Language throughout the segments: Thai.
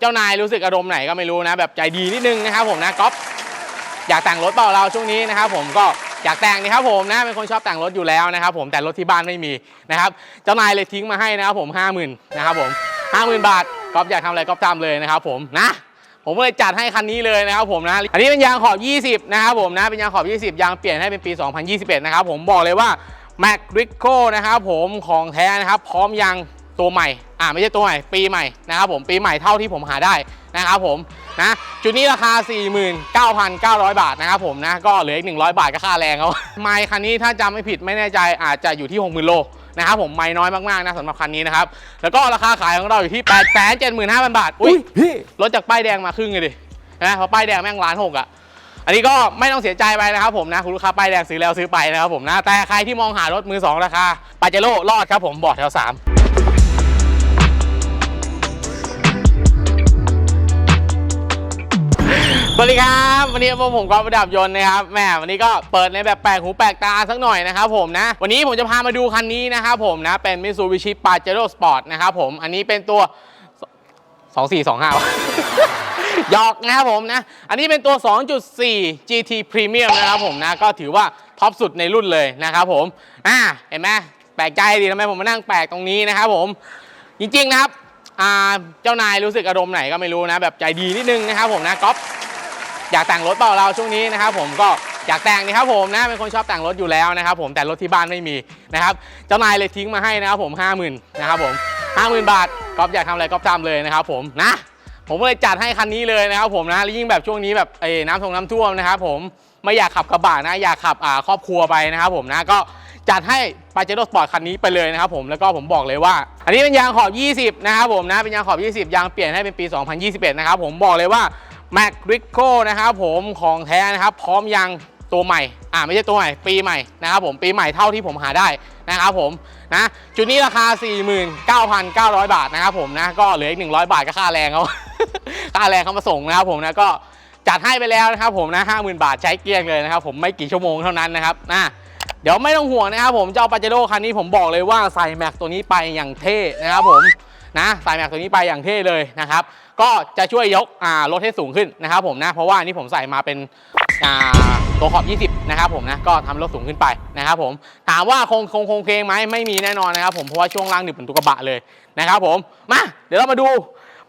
เจ้านายรู้สึกอารมณ์ไหนก็ไม่รู้นะ แบบใจดีนิดนึงนะครับผมนะก๊อฟอยากแต่งรถเปล่าเราช่วงนี้นะครับผมก็อยากแต่งนี่ครับผมนะเป็นคนชอบแต่งรถอยู่แล้วนะครับผมแต่รถที่บ้านไม่มีนะครับเจ้านายเลยทิ้งมาให้นะครับผมห้าหมื่นนะครับผมห้าหมื่นบาทก๊อฟอยากทำอะไรก๊อฟทำเลยนะครับผมนะผมเลยจัดให้คันนี้เลยนะครับผมนะ อันนี้เป็นยางขอบ 20 นะครับผมนะ เป็นยางขอบ 20 ยางเปลี่ยนให้เป็นปี 2021 นะครับผมบอกเลยว่า m a c r i c o นะครับผมของแท้นะครับ พร้อมยาง ตัวใหม่ อ่าไม่ใช่ตัวใหม่ ปีใหม่นะครับผมปีใหม่เท่าที่ผมหาได้นะครับผมนะจุดนี้ราคา 49,900 บาทนะครับผมนะก็เหลืออีก 100 บาทก็ค่าแรงเขาไมคันนี้ถ้าจำไม่ผิดไม่แน่ใจอาจจะอยู่ที่ 60,000 โลนะครับผมไม่น้อยมากๆนะสำหรับคันนี้นะครับ แล้วก็ราคาขายของเราอยู่ที่ 8 7 5 0 0 0 บาท อุ้ยพี่ลดจากป้ายแดงมาครึ่งเลยดินะเพราะป้ายแดงแม่งล้านหกอะอันนี้ก็ไม่ต้องเสียใจไปนะครับผมนะคุณลูกค้าป้ายแดงซื้อแล้วซื้อไปนะครับผมนะแต่ใครที่มองหารถมือ 2 ราคาปาเจโร่รอดครับผมบอดแถว3 สวัสดีครับ วันนี้พวกผมก็ประดับยนต์นะครับแหมวันนี้ก็เปิดในแบบแปลกหูแปลกตาสักหน่อยนะครับผมนะ วันนี้ผมจะพามาดูคันนี้นะครับผมนะ เป็น Mitsubishi Pajero Sport นะครับผม อันนี้เป็นตัวสองสี่สองห้าหยอกนะครับผมนะ อันนี้เป็นตัว 2.4 GT Premium นะครับผมนะ ก็ถือว่าท็อปสุดในรุ่นเลยนะครับผม อ่า เห็นไหมแปลกใจดีทำไมผมมานั่งแปลกตรงนี้นะครับผม จริงๆนะครับเจ้านายรู้สึกอารมณ์ไหนก็ไม่รู้นะ แบบใจดีนิดนึงนะครับผมนะก๊อฟ อยากแต่งรถเปล่าเราช่วงนี้นะครับผมก็อยากแต่งนี่ครับผมนะเป็นคนชอบแต่งรถอยู่แล้วนะครับผมแต่รถที่บ้านไม่มีนะครับเจ้านายเลยทิ้งมาให้นะครับผมห้าหมื่นนะครับผมห้าหมื่นบาทก๊อฟอยากทำอะไรก๊อฟทำเลยนะครับผมนะผมก็เลยจัดให้คันนี้เลยนะครับผมนะลิ่งแบบช่วงนี้แบบเอ้น้ำท่วมน้ำท่วมนะครับผมไม่อยากขับกระบะนะอยากขับอ่าครอบครัวไปนะครับผมนะก็จัดให้ปาเจโร่สปอร์ตคันนี้ไปเลยนะครับผมแล้วก็ผมบอกเลยว่า อันนี้เป็นยางขอบ 20 นะครับผมนะเป็นยางขอบ 20 ยางเปลี่ยนให้เป็นปี 2021 นะครับผมบอกเลยว่า แม c r i c o นะครับผมของแท้นะครับ พร้อมยางตัวใหม่ อ่าไม่ใช่ตัวใหม่ ปีใหม่นะครับผมปีใหม่เท่าที่ผมหาได้นะครับผมนะจุดนี้ราคา 49,900 บาทนะครับผมนะก็เหลืออีก 100 บาทก็ค่าแรงเขาค่าแรงเขามาส่งนะครับผมนะก็จัดให้ไปแล้วนะครับผมนะ50,000บาทใช้เกลี้ยงเลยนะครับผมไม่กี่ชั่วโมงเท่านั้นนะครับนะเดี๋ยวไม่ต้องห่วงนะครับผมเจ้าปาเจโร่คันนี้ผมบอกเลยว่าใส่แม็กตัวนี้ไปอย่างเท่นะครับผม นะใส่แม็กตัวนี้ไปอย่างเท่เลยนะครับ ก็จะช่วยยกรถให้สูงขึ้นนะครับผมนะ เพราะว่านนี้ผมใส่มาเป็นตัวขอบ 20 นะครับผมนะ ก็ทำรถสูงขึ้นไปนะครับผม ถามว่าคงคงคงเพลงไหมไม่มีแน่นอนนะครับผม เพราะว่าช่วงล่างหนึบเหมือนตุกกระบะเลยนะครับผม มา เดี๋ยวเรามาดู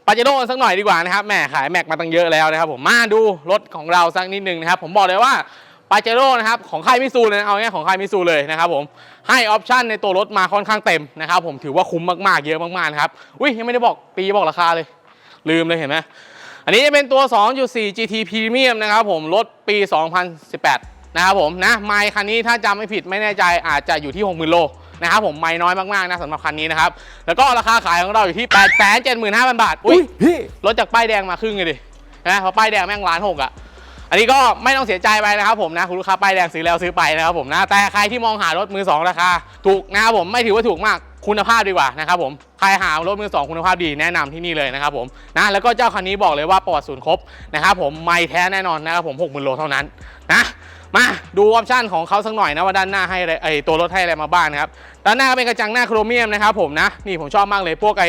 ปาเจโร่สักหน่อยดีกว่านะครับแหมขายแม็กมาตั้งเยอะแล้วนะครับผม มาดูรถของเราสักนิดนึงนะครับ ผมบอกเลยว่า ปาเจโร่นะครับของค่ายมิซูเลยนะเอาง่ายๆของค่ายมิซูเลยนะครับผมให้ออปชันในตัวรถมาค่อนข้างเต็มนะครับผมถือว่าคุ้มมากๆเยอะมากๆนะครับอุ้ยยังไม่ได้บอกปีบอกราคาเลย ลืมเลยเห็นไหมอันนี้จะเป็นตัว 2.4 GT Premium นะครับผมรถปี 2018 นะครับผมนะไมค์คันนี้ถ้าจำไม่ผิดไม่แน่ใจอาจจะอยู่ที่ 60,000 โลนะครับผมไม่น้อยมากๆนะสำหรับคันนี้นะครับแล้วก็ราคาขายของเราอยู่ที่ 875,000 บาทอุ้ยพี่รถจากป้ายแดงมาครึ่งเลยดินะเพราะป้ายแดงแม่งล้านหกอะ อันนี้ก็ไม่ต้องเสียใจไปนะครับผมนะคุณลูกค้าป้ายแดงซื้อแล้วซื้อไปนะครับผมนะแต่ใครที่มองหารถมือสองราคา ถูกนะครับผมไม่ถือว่าถูกมากคุณภาพดีกว่านะครับผมใครหารถมือสองคุณภาพดีแนะนำที่นี่เลยนะครับผมนะแล้วก็เจ้าคันนี้บอกเลยว่าประวัติศูนย์ครบนะครับผมไม่แท้แน่นอนนะครับผม6 0,000โลเท่านั้นนะมาดูออปชั่นของเขาสักหน่อยนะว่าด้านหน้าให้อะไรไอตัวรถให้อะไรมาบ้างนะครับด้านหน้าเป็นกระจังหน้าโครเมียมนะครับผมนะนี่ผมชอบมากเลยพวกไอ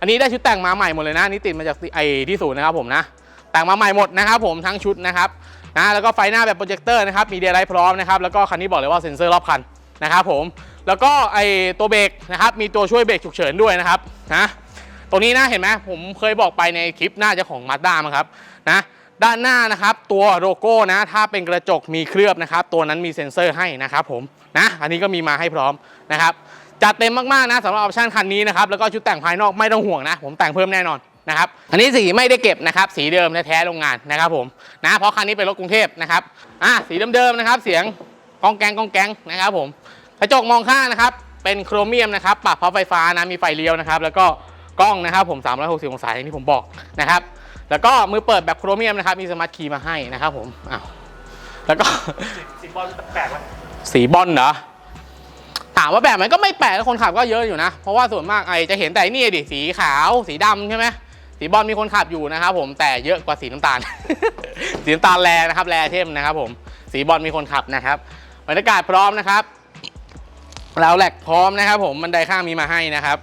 อันนี้ได้ชุดแต่งมาใหม่หมดเลยนะนี่ติดมาจากไอที่ศูนย์นะครับผมนะ แต่งมาใหม่หมดนะครับผมทั้งชุดนะครับนะแล้วก็ไฟหน้าแบบโปรเจคเตอร์นะครับมีเดย์ไลท์พร้อมนะครับแล้วก็คันนี้บอกเลยว่าเซ็นเซอร์รอบคันนะครับผมแล้วก็ไอตัวเบรกนะครับมีตัวช่วยเบรกฉุกเฉินด้วยนะครับนะตัวนี้นะเห็นไหมผมเคยบอกไปในคลิปน่าจะของมาด้ามั้งครับนะด้านหน้านะครับตัวโลโก้นะถ้าเป็นกระจกมีเคลือบนะครับตัวนั้นมีเซ็นเซอร์ให้นะครับผมนะอันนี้ก็มีมาให้พร้อมนะครับจัดเต็มมากๆนะสำหรับออปชั่นคันนี้นะครับแล้วก็ชุดแต่งภายนอกไม่ต้องห่วงนะ ผมแต่งเพิ่มแน่นอน นะครับอันนี้สีไม่ได้เก็บนะครับ สีเดิมแท้ๆโรงงานนะครับผมนะเพราะคันนี้เป็นรถกรุงเทพนะครับอะสีเดิมๆนะครับ เสียงกองแกงกองแกงนะครับผมกระจกมองข้างนะครับ เป็นโครเมียมนะครับปรับพับไฟฟ้านะมีไฟเลี้ยวนะครับ แล้วก็กล้องนะครับผม360องศาอย่างที่ผมบอกนะครับ แล้วก็มือเปิดแบบโครเมียมนะครับ มีสมาร์ทคีย์มาให้นะครับผมอ้าวแล้วก็สีบอลแปลกไหมสีบอลเหรอถามว่าแบบมันก็ไม่แปลกนะคนขับก็เยอะอยู่นะ เพราะว่าส่วนมากไอจะเห็นแต่นี่ดิสีขาวสีดำใช่ไหม สีบอลมีคนขับอยู่นะครับผมแต่เยอะกว่าสีน้ำตาล สีน้ำตาลแรนะครับแรเทมนะครับผมสีบอลมีคนขับนะครับบรรยากาศพร้อมนะครับเราวแหลกพร้อมนะครับ ผมบันไดข้างมีมาให้นะครับ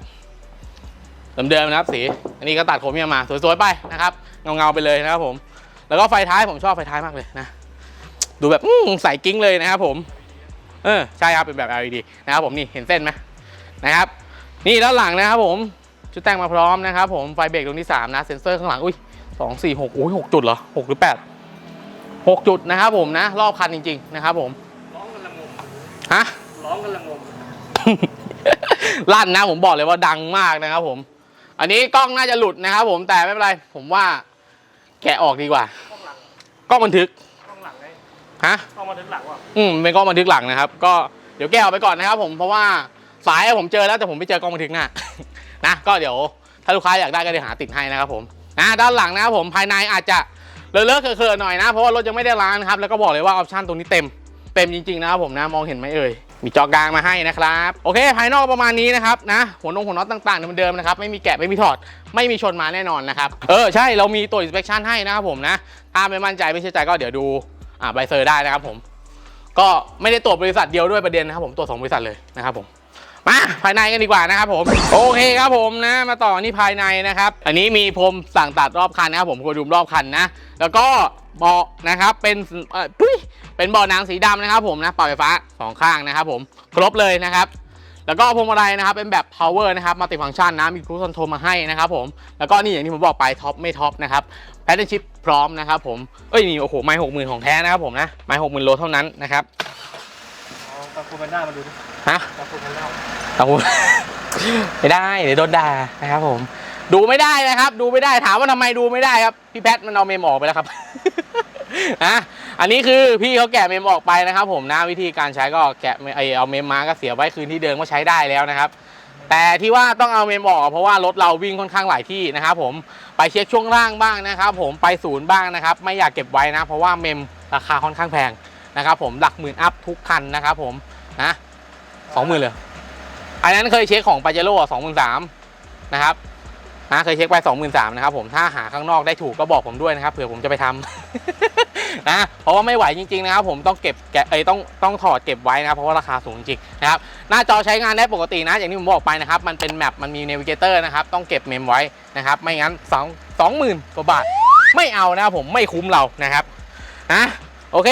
เดิมๆนะครับสีอันนี้ก็ตัดโครมีมาสวยๆไปนะครับเงาๆไปเลยนะครับผม แล้วก็ไฟท้ายผมชอบไฟท้ายมากเลยนะดูแบบใส่กิ้งเลยนะครับ ผมเออใช่ครับเป็นแบบ LED นะครับผมนี่เห็นเส้นไหมนะครับ นี่ด้านหลังนะครับผม ชุดแต่งมาพร้อมนะครับผมไฟเบรกตรงที่ 3 นะเซ็นเซอร์ข้างหลังอุ้ยสองสี่หกอุ้ยหกจุดเหรอหกหรือแปดหกจุดนะครับผมนะ รอบคันจริง ๆ นะครับผมร้องกันละงมฮะร้องกันละงมลั่นนะผมบอกเลยว่าดังมากนะครับผม อันนี้กล้องน่าจะหลุดนะครับผมแต่ไม่เป็นไร ผมว่าแกะออกดีกว่ากล้องหลังกล้องบันทึกกล้องหลังไงฮะกล้องมาถึงหลังว่ะอืมเป็นกล้องบันทึกหลังนะครับ ก็เดี๋ยวแกะออกไปก่อนนะครับ ผมเพราะว่าสายผมเจอแล้วแต่ผมไม่เจอกล้องบันทึกหน้า นะก็เดี๋ยวถ้าลูกค้าอยากได้ก็เดี๋ยวหาติดให้นะครับผมนะด้านหลังนะครับผมภายในอาจจะเลอะเลอะเขอะๆหน่อยนะเพราะว่ารถยังไม่ได้ล้างนะครับแล้วก็บอกเลยว่าออปชั่นตรงนี้เต็มเต็มจริงๆนะครับผมนะมองเห็นไหมเอ่ยมีจอกลางมาให้นะครับโอเค ภายนอกประมาณนี้นะครับนะหัวนงหัวน็อตต่างๆเหมือนเดิมนะครับไม่มีแกะไม่มีถอดไม่มีชนมาแน่นอนนะครับเออใช่เรามีตัว inspection ให้นะครับผมนะถ้าไม่มั่นใจไม่เชื่อใจก็เดี๋ยวดูอ่าใบเซอร์ได้นะครับผมก็ไม่ได้ตรวจบริษัทเดียวด้วยประเด็นนะครับผมตรวจสองบริษัทเลยนะครับผม มาภายในกันดีกว่านะครับผมโอเคครับผมนะ มาต่อนี่ภายในนะครับ อันนี้มีพรมสั่งตัดรอบคันนะครับผมกระดุมรอบคันนะ แล้วก็เบาะนะครับเป็นเอ่อปุ้ยเป็นเบาะหนังสีดำนะครับ ผมนะปรับไฟฟ้าสองข้างนะครับ ผมครบเลยนะครับ แล้วก็พวงมาลัยนะครับเป็นแบบ power นะครับมัลติฟัง c t ชันนะมีครูคอนโทรลมาให้นะครับผมแล้วก็นี่อย่างที่ผมบอกไปท็อปไม่ท็อปนะครับแพทเทิร์นชิพพร้อมนะครับผมเอ้ยนี่โอ้โหไม่หกหมื่นของแท้นะครับผมนะไม่หกหมื่นโลเท่านั้นนะครับเอาตะกูแพนด้ามาดูดิฮะ ตะกูแพนด้า เอาไม่ได้เดี๋ยวโดนด่านะครับผม ดูไม่ได้นะครับ ดูไม่ได้ถามว่าทำไมดูไม่ได้ครับ พี่แพทมันเอาเมมออกไปแล้วครับนะอันนี้คือพี่เขาแกะเมมออกไปนะครับ ผมนะวิธีการใช้ก็แกะไอเอาเมมมาก็เสียไว้คืนที่เดิมก็ใช้ได้แล้วนะครับ แต่ที่ว่าต้องเอาเมมออกเพราะว่ารถเราวิ่งค่อนข้างหลายที่นะครับ ผมไปเช็คช่วงล่างบ้างนะครับ ผมไปศูนย์บ้างนะครับ ไม่อยากเก็บไว้นะ เพราะว่าเมมราคาค่อนข้างแพงนะครับ ผมหลักหมื่นอัพทุกคันนะครับ ผมนะสองหมื่นเลย อันนั้นเคยเช็คของปาเจโร่สองหมื่นสามนะครับนะเคยเช็คไปสองหมื่นสามนะครับผมถ้าหาข้างนอกได้ถูกก็บอกผมด้วยนะครับเผื่อผมจะไปทำนะเพราะว่าไม่ไหวจริงๆนะครับผมต้องเก็บแกเอ้ยต้องต้องถอดเก็บไว้นะครับเพราะว่าราคาสูงจริงนะครับหน้าจอใช้งานได้ปกตินะ อย่างที่ผมบอกไปนะครับมันเป็นแมปมันมีเนวิเกเตอร์นะครับต้องเก็บเมมไว้นะครับไม่งั้นสองสองหมื่นกว่าบาท ไม่เอานะครับผมไม่คุ้มเรานะครับนะโอเค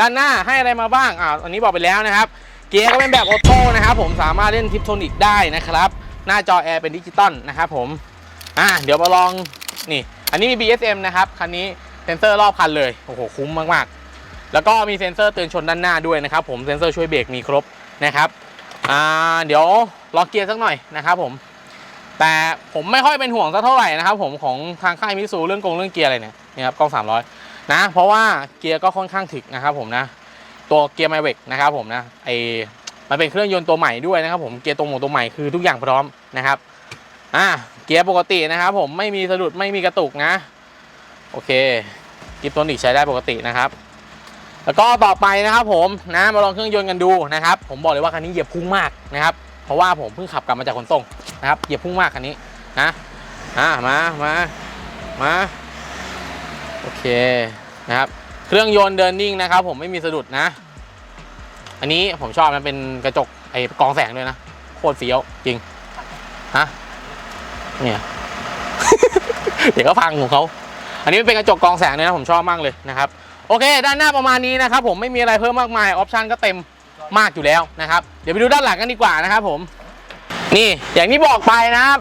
ด้านหน้าให้อะไรมาบ้างอ่าอันนี้บอกไปแล้วนะครับ เกียร์ก็เป็นแบบออโต้นะครับผมสามารถเล่นทิปโทนิกได้นะครับ หน้าจอแอร์เป็นดิจิตอลนะครับผมอะเดี๋ยวมาลองนี่ อันนี้มี BSM นะครับคันนี้เซ็นเซอร์รอบคันเลยโอ้โหคุ้มมากๆ แล้วก็มีเซ็นเซอร์เตือนชนด้านหน้าด้วยนะครับผมเซ็นเซอร์ช่วยเบรกมีครบนะครับอ่าเดี๋ยวลองเกียร์สักหน่อยนะครับผมแต่ผมไม่ค่อยเป็นห่วงสักเท่าไหร่นะครับผมของทางค่ายมิสูเรื่องกงเรื่องเกียร์อะไรเนี่ยนี่ครับกล้อง300นะเพราะว่าเกียร์ก็ค่อนข้างถึกนะครับผมนะ ตัวเกียร์ไมเวกนะครับผมนะไอมันเป็นเครื่องยนต์ตัวใหม่ด้วยนะครับผมเกียร์ตัวหมตัวใหม่คือทุกอย่างพร้อมนะครับอ่าเกียร์ปกตินะครับผมไม่มีสะดุดไม่มีกระตุกนะ โอเคกิฟตัวนิกใช้ได้ปกตินะครับ แล้วก็ต่อไปนะครับผมนะมาลองเครื่องยนต์กันดูนะครับ ผมบอกเลยว่าคันนี้เหยียบพุ่งมากนะครับเพราะว่าผมเพิ่งขับกลับมาจากขนส่งนะครับเหยียบพุ่งมากคันนี้นะอ่ามามามาโอเคนะครับ เครื่องยนต์เดินนิ่งนะครับ ผมไม่มีสะดุดนะ อันนี้ผมชอบมันเป็นกระจกไอ้กองแสงด้วยนะโคตรเฟี้ยวจริงฮะเนี่ยเดี๋ยวก็พังของเขาอันนี้เป็นกระจกกองแสงด้วยนะผมชอบมากเลยนะครับโอเค ด้านหน้าประมาณนี้นะครับผมไม่มีอะไรเพิ่มมากมายออปชันก็เต็มมากอยู่แล้วนะครับเดี๋ยวไปดูด้านหลังกันดีกว่านะครับผมนี่อย่างที่บอกไปนะครับ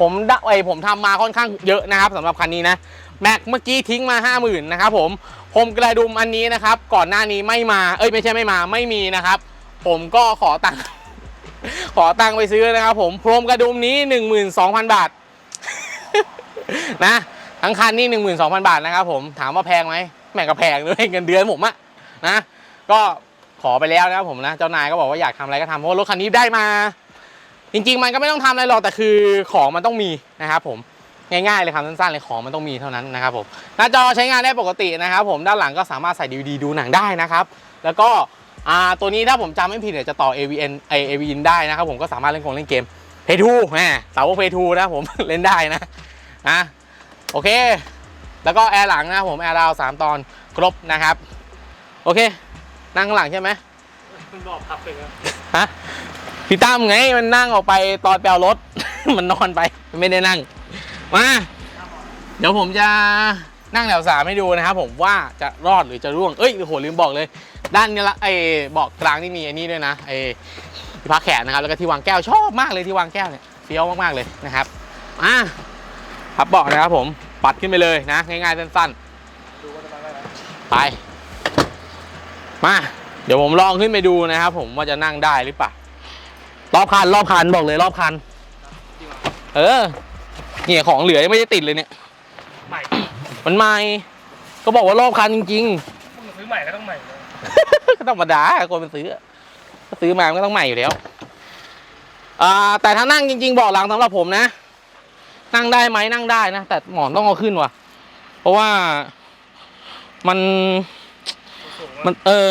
ผมไอผมทำมาค่อนข้างเยอะนะครับสำหรับคันนี้นะ แม็กเมื่อกี้ทิ้งมา 50,000นะครับผมผมกระดุมอันนี้นะครับ ก่อนหน้านี้ไม่มาเอ้ยไม่ใช่ไม่มาไม่มีนะครับ ผมก็ขอตังค์ขอตังค์ไปซื้อนะครับ ผมพรมกระดุมนี้ 12,000 บาท นะทั้งคันนี่ 12,000 บาทนะครับผมถามว่าแพงไหมแม่งก็แพงด้วยเงินเดือนผมอะนะก็ขอไปแล้วนะครับผมนะเจ้านายก็บอกว่าอยากทำอะไรก็ทำเพราะรถคันนี้ได้มา จริง ๆ มันก็ไม่ต้องทำอะไรหรอกแต่คือของมันต้องมีนะครับผม ง่ายๆเลยครับสั้นๆเลยของมันต้องมีเท่านั้นนะครับผมหน้าจอใช้งานได้ปกตินะครับผมด้านหลังก็สามารถใส่ DVD ดูหนังได้นะครับแล้วก็อ่าตัวนี้ถ้าผมจำไม่ผิดเนี่ยจะต่อ AVN ไอ AVN ได้นะครับผมก็สามารถเล่นกงเล่นเกม Play 2แหมสาวก Play 2นะครับผมเล่นได้นะนะโอเค แล้วก็แอร์หลังนะครับผมแอร์ราวสามตอนครบนะครับ โอเค นั่งข้างหลังใช่ไหมคุณบอกขับไปแล้วฮะพี่ตั้มไงมันนั่งออกไปตอนแปลรถ มันนอนไปไม่ได้นั่ง มา เดี๋ยวผมจะนั่งแถวสามให้ดูนะครับผมว่าจะรอดหรือจะร่วง เอ้ยโหลืมบอกเลย ด้านนี้ละไอ้เบอกกลางนี่มีไอ้นี่ด้วยนะไอ้ที่พักแขนนะครับ แล้วก็ที่วางแก้วชอบมากเลยที่วางแก้วเนี่ยเฟี้ยวมากๆเลยนะครับอะพับเบาะนะครับผมปัดขึ้นไปเลยนะ ง่ายๆสั้นๆไป มาเดี๋ยวผมลองขึ้นไปดูนะครับ ผมว่าจะนั่งได้หรือเปล่ารอบคันรอบคันบอกเลยรอบคัน เออ เนี่ยของเหลือยังไม่ได้ติดเลยเนี่ย ใหม่มันใหม่ ก็บอกว่ารอบคันจริงพวกมึงซื้อใหม่ก็ต้องใหม่เลยๆ ก็ธรรมดาคนมันซื้อก็ซื้อมามันก็ต้องใหม่อยู่แล้ว อ่า แต่ถ้านั่งจริงๆเบอกหลังสำหรับผมนะ นั่งได้ไหมนั่งได้นะ แต่หมอนต้องเอาขึ้นว่ะ เพราะว่ามัน สูงมันเออ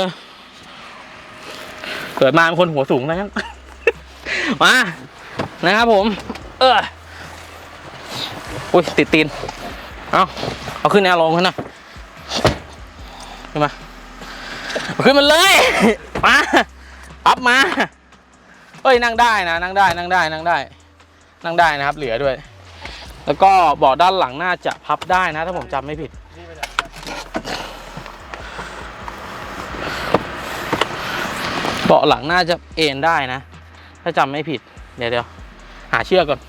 เกิดมาเป็นคนหัวสูงนะงั้นมา นะครับผม เออ อุ้ยติดตีน เอาเอาขึ้นแนวลงขึ้นนะขึ้นมา ขึ้นมาเลย มา อัพมาเอ้ยนั่งได้นะ นั่งได้ นั่งได้ นั่งได้ นั่งได้นะครับ เหลือด้วย แล้วก็เบาะด้านหลังน่าจะพับได้นะ ถ้าผมจำไม่ผิด เบาะหลังน่าจะเอนได้นะ ถ้าจำไม่ผิด เดี๋ยวเดี๋ยวหาเชือกก่อน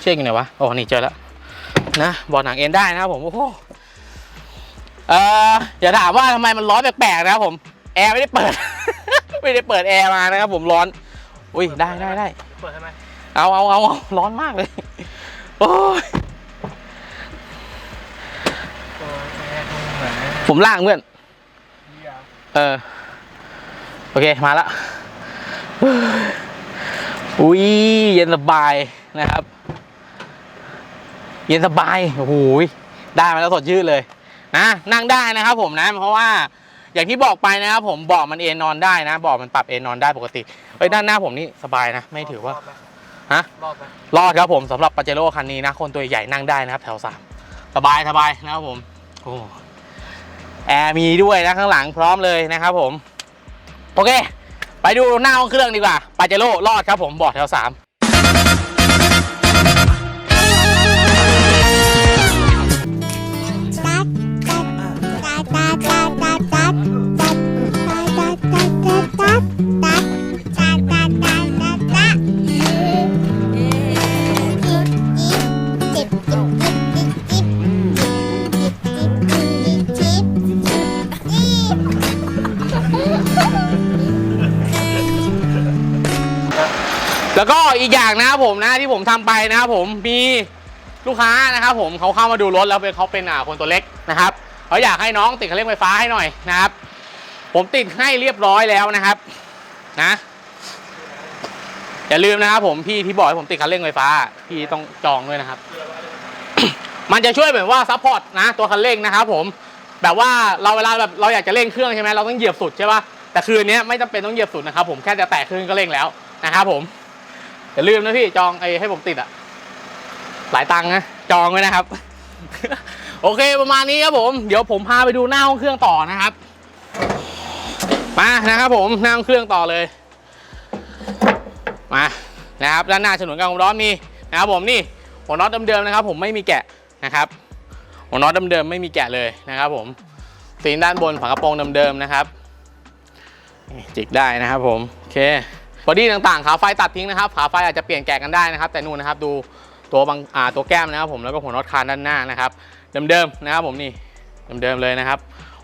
เชือกอยู่ไหนวะ โอ้นี่เจอแล้ว นะเบาะหนังเอนได้นะครับผมโอ้โหเอ่ออย่าถามว่าทำไมมันร้อนแปลกๆนะครับผมแอร์ไม่ได้เปิด ไม่ได้เปิดแอร์มานะครับผมร้อนอุ้ยได้ได้ได้เปิดให้ไหมเอาเอาเอาเอาร้อนมากเลยโอ้ยเปิดแอร์ตรงไหนผมล่างเพื่อนเหี้ยเออโอเคมาละอุ้ยเย็นสบายนะครับเย็นสบายโอ้โหยได้มาแล้วสดชื่นเลยนะนั่งได้นะครับผมนะเพราะว่าอย่างที่บอกไปนะครับผมเบาะมันเอนนอนได้นะเบาะมันปรับเอนนอนได้ปกติเอ้ยด้านหน้าผมนี่สบายนะไม่ถือว่าฮะรอดครับผมสำหรับปาเจโร่คันนี้นะคนตัวใหญ่นั่งได้นะครับแถวสามสบายสบายนะครับผมโอ้แอร์มีด้วยนะข้างหลังพร้อมเลยนะครับผมโอเค ไปดูหน้าห้องเครื่องดีกว่าปาเจโร่รอดครับผมบอดแถวสาม แล้วก็อีกอย่างนะครับผมนะที่ผมทำไปนะครับผมมีลูกค้านะครับผมเขาเข้ามาดูรถแล้วเป็นเขาเป็นคนตัวเล็กนะครับเขาอยากให้น้องติดคันเร่งไฟฟ้าให้หน่อยนะครับ ผมติดให้เรียบร้อยแล้วนะครับนะอย่าลืมนะครับผมพี่ที่บอกให้ผมติดคันเร่งไฟฟ้า พี่ต้องจองด้วยนะครับ มันจะช่วยแบบว่าซัพพอร์ตนะตัวคันเร่งนะครับผมแบบว่าเราเวลาแบบเราอยากจะเร่งเครื่องใช่ไหมเราต้องเหยียบสุดใช่ป่ะแต่คืนนี้ไม่จำเป็นต้องเหยียบสุดนะครับผมแค่จะแตะเครื่องก็เร่งแล้วนะครับผม อย่าลืมนะพี่จองไอ้ให้ผมติดอะหลายตังค์นะจองไว้นะครับ โอเคประมาณนี้ครับผม เดี๋ยวผมพาไปดูหน้าห้องเครื่องต่อนะครับมานะครับผมหน้าห้องเครื่องต่อเลยมานะครับด้านหน้าฉนวนกลางความร้อนมีนะครับผมนี่หัวน็อตเดิมๆนะครับ ผมไม่มีแกะนะครับหัวน็อตเดิมๆไม่มีแกะเลยนะครับ ผมสีด้านบนฝากระโปรงเดิมๆนะครับนี่จิกได้นะครับ ผมโอเค บอดี้ต่างๆขาไฟตัดทิ้งนะครับขาไฟอาจจะเปลี่ยนแกะกันได้นะครับ แต่นู่นนะครับดูตัวบางอ่าตัวแก้มนะครับผมแล้วก็หัวน็อตคานด้านหน้านะครับเดิมๆนะครับผมนี่เดิมๆเลยนะครับ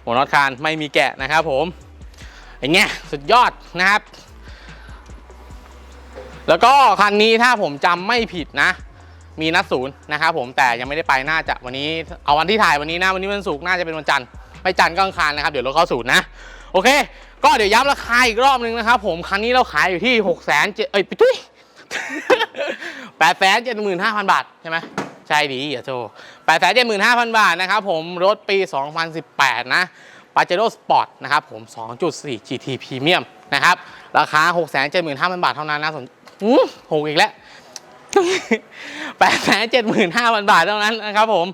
หัวน็อตคานไม่มีแกะนะครับ ผมอย่างเงี้ยสุดยอดนะครับ แล้วก็คันนี้ถ้าผมจำไม่ผิดนะ มีนัดศูนย์นะครับผมแต่ยังไม่ได้ไปน่าจะวันนี้เอาวันที่ถ่ายวันนี้นะวันนี้วันศุกร์น่าจะเป็นวันจันทร์ไม่จันทร์ก็อังคารนะครับ เดี๋ยวรถเข้าศูนย์นะโอเค ก็เดี๋ยวย้ำราคาอีกรอบนึงนะครับผมคันนี้เราขายอยู่ที่6กแสนเจ็ดเอ้ยไปตุ้ยแปดแสนเจ็ดหมื่นห้าพันบาทใช่ไหมใช่ดีอย่าโชว์แปดแสนเจ็ดหมื่นห้าพันบาทนะครับผมรถปี 2018 นะปาเจโร่สปอร์ตนะครับผม 2.4 GT Premium นะครับ ราคา 6 7 5 0 0 0 บาทเท่านั้นนะสนอือหกอีกแล้วแปดแสนเจ็ดหมื่นห้าพันบาทเท่านั้นนะครับผม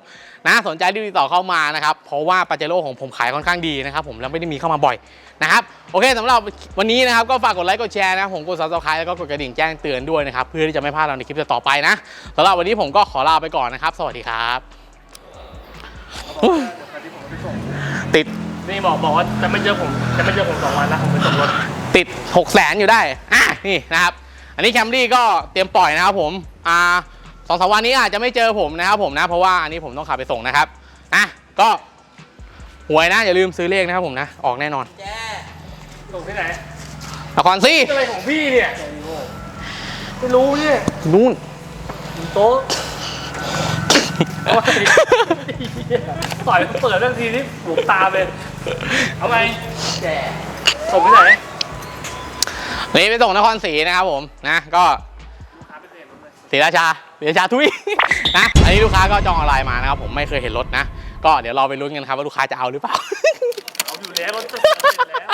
นะสนใจรีบติดต่อเข้ามานะครับเพราะว่าปาเจโร่ของผมขายค่อนข้างดีนะครับผมแล้วไม่ได้มีเข้ามาบ่อยนะครับโอเคสำหรับวันนี้นะครับก็ฝากกดไลค์กดแชร์นะครับผมกดซับสไครต์แล้วก็กดกระดิ่งแจ้งเตือนด้วยนะครับเพื่อที่จะไม่พลาดเราในคลิปต่อๆไปนะสำหรับวันนี้ผมก็ขอลาไปก่อนนะครับ สวัสดีครับเขาบอกว่าเดี๋ยวคันนี้ผมเอาไปส่งติดนี่บอกบอกว่าจะไม่เจอผมจะไม่เจอผมสองวันนะผมไปส่งรถติด6 0แสนอยู่ได้อะนี่นะครับ อันนี้แคมรี่ก็เตรียมปล่อยนะครับผมอ่า สองสามวันนี้อาจจะไม่เจอผมนะครับผมนะ เพราะว่าอันนี้ผมต้องขับไปส่งนะครับอะก็หวยนะอย่าลืมซื้อเลขนะครับผมนะ ออกแน่นอนส่งที่ไหนนครซี่อะไรของพี่เนี่ยไม่รู้เนี่ยนู่นโต๊ะโอ้ยต่อยเปิดเรื่องทีนี่หลุมตาเลยเอาไงส่งที่ไหนนี่ไปส่งนครศรีนะครับผมนะก็ ศรีราชาศรีราชาทุย นะอันนี้ลูกค้าก็จองออนไลน์มานะครับผมไม่เคยเห็นรถนะ ก็เดี๋ยวรอไปลุ้นกันครับว่าลูกค้าจะเอาหรือเปล่า เอาอยู่แล้วรถจะเสร็จแล้ว